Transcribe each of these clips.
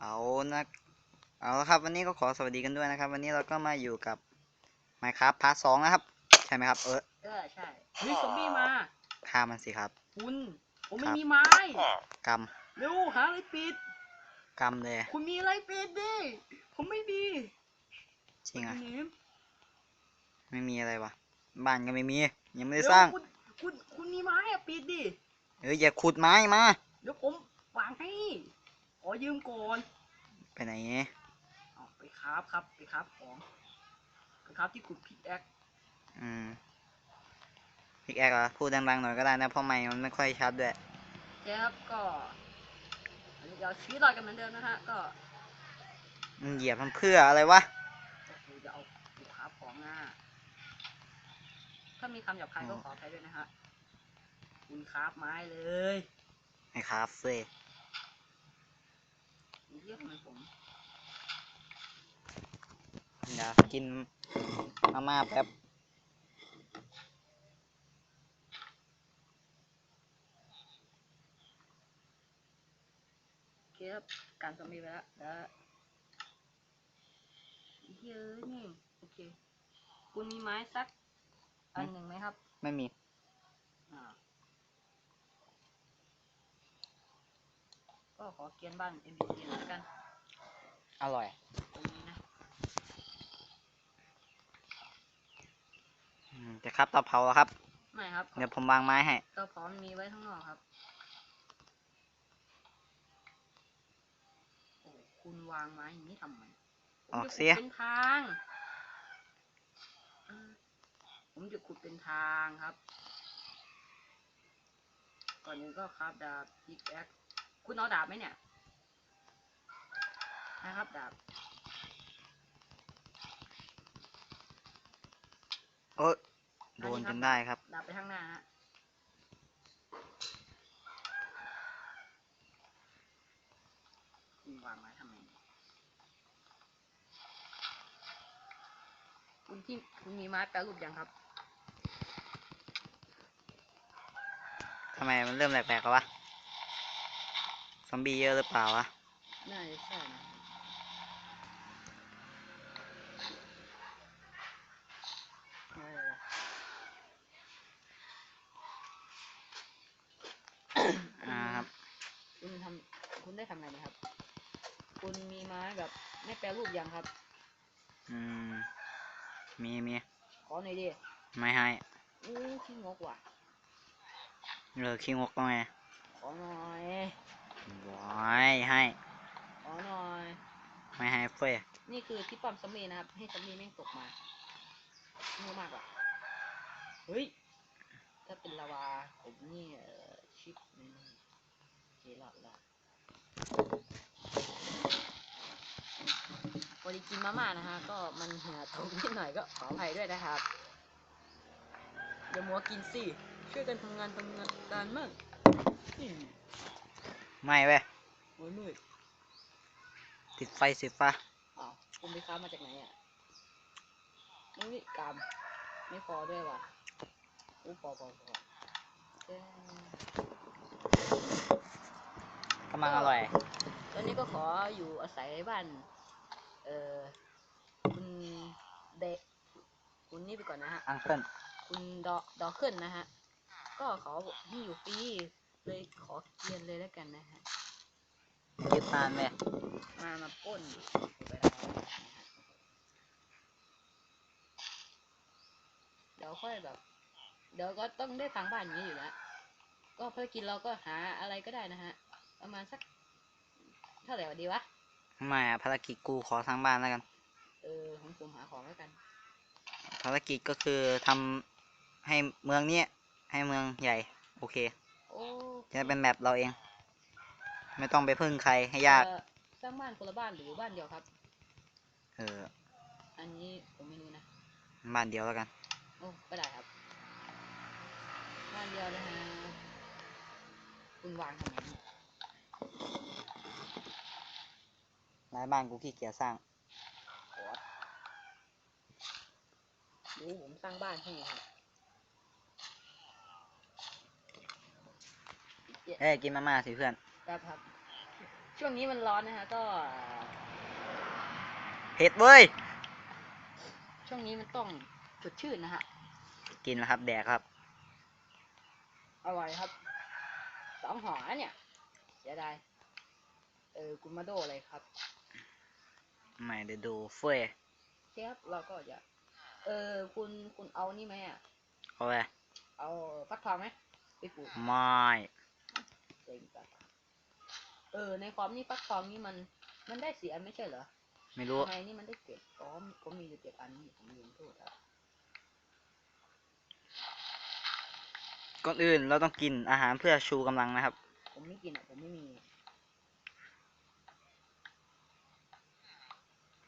เอานะเอาละครับ วันนี้ก็ขอสวัสดีกันด้วยนะครับ วันนี้เราก็มาอยู่กับ Minecraft พาร์ทสองนะครับ ใช่ไหมครับ เออเออใช่เฮ้ยซอมบี้มาฆ่ามันสิครับ คุณผมคไม่รับมีไม้กเร็วหาอะไรปิดำกำเลย คุณมีอะไรปิดดิผมไม่มีจริงอะ คุณหนิมไม่มีอะไรวะ บ้านก็ไม่มี ยังไม่ได้สร้างเร็วคุณคุณคุณมีไม้อะปิดดิ เอ้ยอย่าขุดไม้มา เดี๋ยวผมวางให้ ขอยืมก่อนไปไหนเอาไปคราฟครับ ไปคราฟของ ไปคราฟที่ขุดพิกแอคอืมพิกแอคเหรอพูดดังๆหน่อยก็ได้นะเพราะไมค์มันไม่ค่อยชัดด้วยเจ๊ครับก็อันนี้เราชี้ต่อยกันเหมือนเดิมนะฮะก็มึงเหยียบมันเพื่ออะไรวะก็คือจะเอาไปคราฟของอะถ้ามีคำหยาบคายก็ขออภัยด้วยนะฮะคุณคราฟไม้เลยไอ้คาเฟ่เรี ยกทำไมผมเดี๋ยวกินมาม่าแป๊บโอเคครับการซอมบี้ไปแล้วแล้วเยอะนี่โอเค คุณมีไม้สักอันหนึ่งไหมครับ ไม่มี อ่า ก็ขอเกียนบ้าน MBC หน่อยละกันอร่อย ตรงนี้นะอืมจะครับเตาเผาแล้วครับ ไม่ครับเดี๋ยวผมวางไม้ให้ ก็พร้อมมีไว้ข้างนอกครับโอ้คุณวางไม้อย่างนี้ทำไมผมออกจะขุดเสีย เป็นทางอ่าผมจะขุดเป็นทางครับ ก่อนอื่นก็ครับดาบพิกแอค คุณเอาดาบไหมเนี่ย นะครับดาบโอ้ยโดนจนได้ครับ ดาบไปข้างหน้าฮะคุณวางไม้ทำไมเนี่ยคุณที่คุณมีไม้แปรรูปยังครับ ทำไมมันเริ่มแปลกๆแล้ววะ ซอมบี้เยอะหรือเปล่าวะน่าจะใช่นะเอออ่าครับ คุณทำคุณได้ทำไงนะครับ คุณมีไม้แบบไม่แปรรูปยังครับ อืม มีมีขอหน่อยดิไม่ให้อู้ขี้งกว่ะเลิกขี้งกก็ไงขอหน่อย ว้ายให้ ขอหน่อย ไม่ให้เฟ้ยนี่คือที่ปั๊มซัมมี่นะครับ ให้ซัมมี่แม่งตกมาโง่มากว่ะ เฮ้ย ถ้าเป็นลาวา ผมนี่เอ่อชิปนี่เจรอดละพอดีกินมาม่านะฮะ ก็มันเหี่ยตรงนิดหน่อยก็ขออภัยด้วยนะครับ อย่ามัวกินสิ ช่วยกันทำงานทำงานการมั่งอืม ไม่เว้ยโอ้ยมืดติดไฟสิฟ้าอ้าวคุณไปค้ามาจากไหนอะอุ้ยกรรมไม่พอด้วยว่ะอู้พอพอพอเอ้ยกำลังอร่อย ตอนนี้ก็ขออยู่อาศัยบ้าน เอ่อ คุณเดะคุณนี่ไปก่อนนะฮะ อังเคิล คุณดอดอขึ้นนะฮะ ก็ขอให้อยู่ฟรี เลยขอเกียนเลยแล้วกันนะฮะยึดนานเลยมามาปล้นไปแล้วนะฮะเดี๋ยวค่อยแบบ เดี๋ยวก็ต้องได้ทางบ้านอย่างนี้อยู่แล้วก็ภารกิจเราก็หาอะไรก็ได้นะฮะ ประมาณสัก เท่าไหร่วะดีวะไม่อะภารกิจกูขอทางบ้านแล้วกัน เออของผมหาของแล้วกัน ภารกิจก็คือทำให้เมืองเนี้ยให้เมืองใหญ่ โอเคโอ้ จะเป็นแบบเราเอง ไม่ต้องไปพึ่งใครให้ยาก เอ่อสร้างบ้านคนละบ้านหรือบ้านเดียวครับ เออ อันนี้ผมไม่รู้นะ บ้านเดียวแล้วกัน โอ้ก็ได้ครับ บ้านเดียวนะฮะคุณวางทำไมเนี่ยหลายบ้านกูขี้เกียจสร้าง โอ๊ยรู้ผมสร้างบ้านใช่ไหมครับ เอ้ยกินมาม่าสิเพื่อนครับครับ ช่วงนี้มันร้อนนะฮะก็ เผ็ดเว้ย ช่วงนี้มันต้องสดชื่นนะฮะ กินแล้วครับ แดกครับ อร่อยครับ สองห่อนะเนี่ยเสียดายเออกุมาโดเลยครับไม่ได้ดูเฟ้ยโอเคครับเราก็จะ เออคุณคุณเอานี่ไหมอะ เอาไปเอาฟักทองไหมไปปลูก ไม่เซ็งจัง เออ ในความนี่ฟักทองนี่มัน มันได้สี่อันไม่ใช่เหรอไม่รู้ทำไมนี่มันได้เจ็ดอ๋อผมมีอยู่เจ็ดอันนี่ผมลืมโทษครับก่อนอื่นเราต้องกินอาหารเพื่อชูกำลังนะครับ ผมไม่กินอะผมไม่มี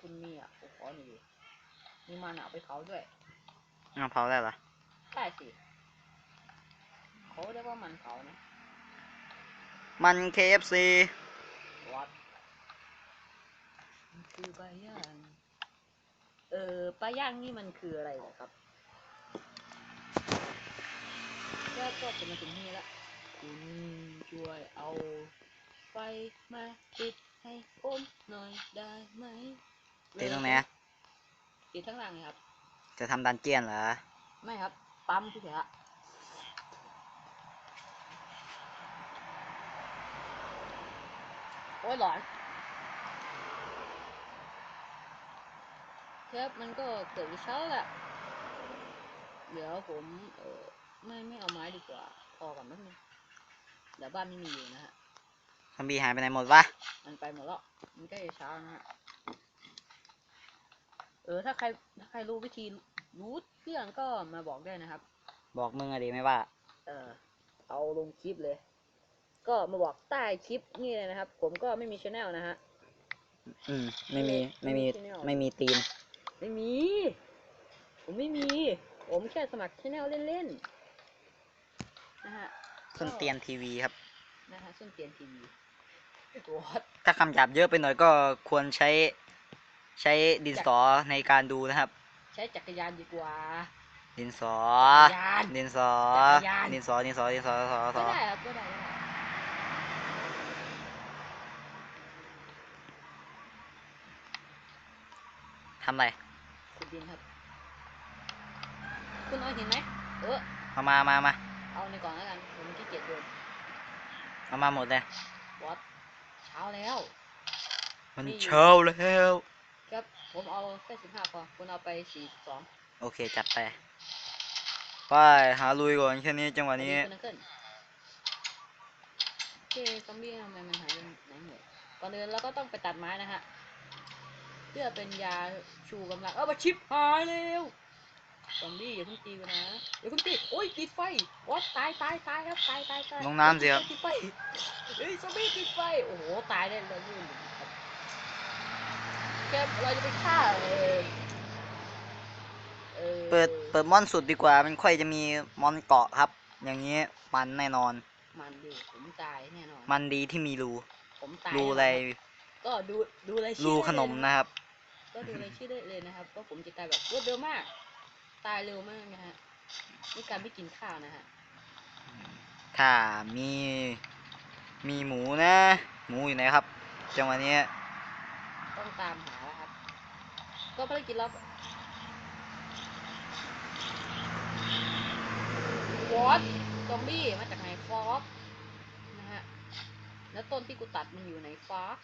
คุณมีอะผมขอหน่อยดิมีมันอะเอาไปเผาด้วยเอาเผาได้เหรอได้สิเขาเรียกว่ามันเผานะ มัน KFC วัดมันคือปลาย่าง เออปลาย่างนี่มันคืออะไรเหรอครับก็ก็จะมาถึงที่นี่ละคุณช่วยเอาไฟมาติดให้ผมหน่อยได้ไหมติดตรงไหนอะติดทั้างหล่างเลยครับ จะทำดันเจียนเหรอ ไม่ครับ ปั๊มเฉยๆฮะ อ้ยหลอนครับมันก็เกิดวิเช้าแหละเดี๋ยวผมเออไม่ไม่เอาไม้ดีกว่า พอก่อนแป๊บนึงเดี๋ยวบ้านไม่มีอยู่นะฮะซอมบี้หายไปไหนหมดวะมันไปหมดแล้วมันใกล้จะเช้านะฮะเออถ้าใครถ้าใครรู้วิธีรู้เรื่องก็มาบอกได้นะครับ บอกมึงอะดีไม่ว่า เออเอาลงคลิปเลย ก็มาบอกใต้คลิปนี่เลยนะครับ ผมก็ไม่มีช anel นะฮะ อืม ไม่มี ไม่มี ไม่มี channel ไม่มีตีนไม่มี ผมไม่มี ผมแค่สมัครช anel เล่นๆนะฮะส้นเตียนทีวีครับ นะฮะส้นเตียนทีวีวอดถ้าคำหยาบเยอะไปหน่อยก็ควรใช้ ใช้ดินสอในการดูนะครับ ใช้จักรยานดีกว่า ดินสอ จักรยานดินสอ จักรยาน ดินสอ ดินสอ ดินสอสอสก็อ ได้ครับก็ได้ก็ได้ ทำอะไรขุดดินครับ คุณเอาหินไหมเออเอามามามาเอาในกล่องแล้วกันผมขี้เกียจเดินเอามาหมดเลยวอดเช้าแล้ว มันนี่อยู่เช้าแล้วครับผมเอาแค่สิบห้าพอคุณเอาไปสี่สองโอเคจัดไปไปหาลุยก่อนแค่นี้จังหวะนี้ขึ้นขึ้นโอเคซอมบี้ทำไมมันหายไปไหนหมดก่อนอื่นเราก็ต้องไปตัดไม้นะฮะ เพื่อเป็นยาชูกำลัง เอามาชิปหายเร็วซอมบี้อย่าเพิ่งตีกันนะอย่าเพิ่งตีโอ้ยติดไฟวอดตายตายตายครับตายตายตายลงน้ำสิครับติดไฟเฮ้ยซอมบี้ติดไฟโอ้โหตายได้เลยลื่นครับแกเราจะไปฆ่าเออออเปิดเปิดม่อนสุดดีกว่า มันค่อยจะมีมอนเกาะครับ อย่างนี้มันแน่นอน มันดิผมตายแน่นอน มันดีที่มีรู ผมตายรูแน่นนอะไร ก็ดูดูรายชื่อรูได้เลยขนมนะครับ ก็ดูรายชื่อได้เลยนะครับก็ผมจะตายแบบรวดเร็วมาก ตายเร็วมากนะฮะนี่การไม่กินข้าวนะฮะถ้ามีมีหมูนะ หมูอยู่ไหนครับ จังหวะนี้ต้องตามหาแล้วครับ ก็ภารกิจเราวอตซอมบี้มาจากไหนฟอกนะฮะแล้วต้นที่กูตัดมันอยู่ไหนฟอก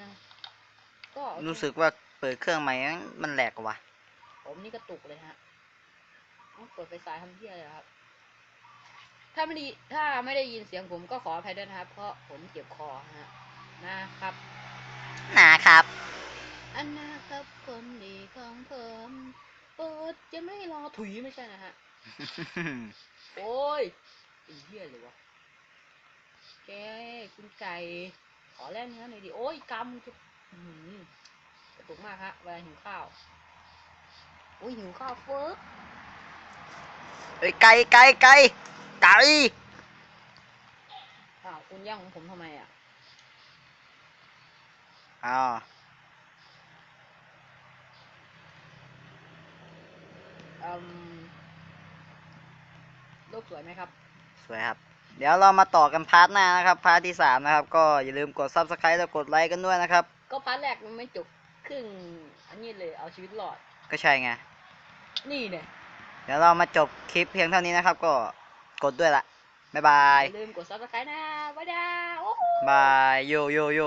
นะก็โอเครู้สึกว่าเปิดเครื่องใหม่มันแหลกว่ะ ผมนี่กระตุกเลยฮะต้องเปิดไฟฉายทำเที่ยอะไรครับ ถ้าไม่ดีถ้าไม่ได้ยินเสียงผมก็ขออภัยด้วยนะครับ เพราะผมเจ็บคอฮะนะครับ นะครับ อันนะครับคนดีของผมโปรดจะไม่รอถุยไม่ใช่นะฮะ โอ้ยไอ้เหี้ยเลยวะ แกคุณไก่ ขอแล่นเนื้อหน่อยดิ โอ้ยกำจะอื้อหือกระตุกมากฮะเวลาหิวข้าว โอ้ยหิวข้าวเฟิร์กเอ้ยไก่ไก่ไก่ไก่อ้าวคุณย่างของผมทำไมอะอ้าวอืมโลกสวยไหมครับ สวยครับ เดี๋ยวเรามาต่อกันพาร์ทหน้านะครับ พาร์ทที่สามนะครับ ก็อย่าลืมกด subscribe และกดไลค์กันด้วยนะครับ ก็พาร์ทแรกมันไม่จบครึ่งอันนี้เลยเอาชีวิตรอด ก็ใช่ไง นี่เนี่ยเดี๋ยวเรามาจบคลิปเพียงเท่านี้นะครับ ก็กดด้วยละบ๊ายบาอยย่าลืมกดซับสไครต์นะบ๊ายบายโอ้โห บายโยโยโย